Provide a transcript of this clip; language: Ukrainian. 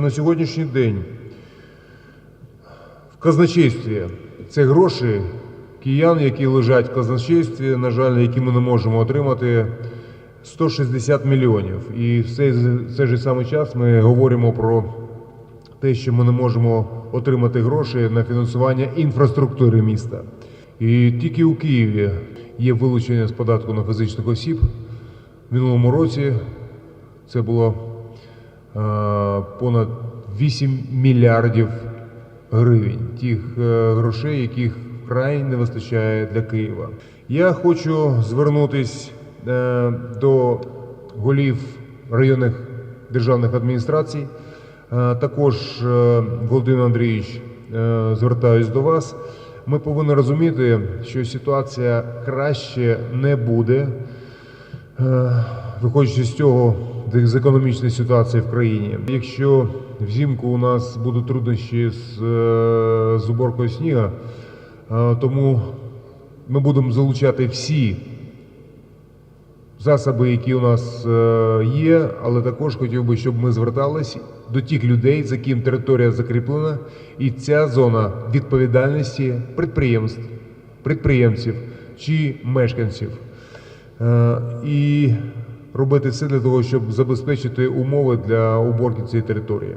На сьогоднішній день в казначействі це гроші киян, які лежать в казначействі, на жаль, які ми не можемо отримати. 160 мільйонів. І в цей, в цей же самий час ми говоримо про те, що ми не можемо отримати гроші на фінансування інфраструктури міста. І тільки у Києві є вилучення з податку на фізичних осіб. В минулому році це було понад 8 мільярдів гривень тих е, грошей, яких вкрай не вистачає для Києва. Я хочу звернутись е, до голів районних державних адміністрацій. Е, Також, е, Володимир Андрійович, е, звертаюсь до вас. Ми повинні розуміти, що ситуація краще не буде. Е, Виходячи з цього, з економічної ситуації в країні. Якщо взимку у нас будуть труднощі з, е, з уборкою сніга, е, тому ми будемо залучати всі засоби, які у нас е, є, але також хотів би, щоб ми звертались до тих людей, за ким територія закріплена, і ця зона відповідальності підприємств, підприємців чи мешканців. І робити все для того, щоб забезпечити умови для уборки цієї території.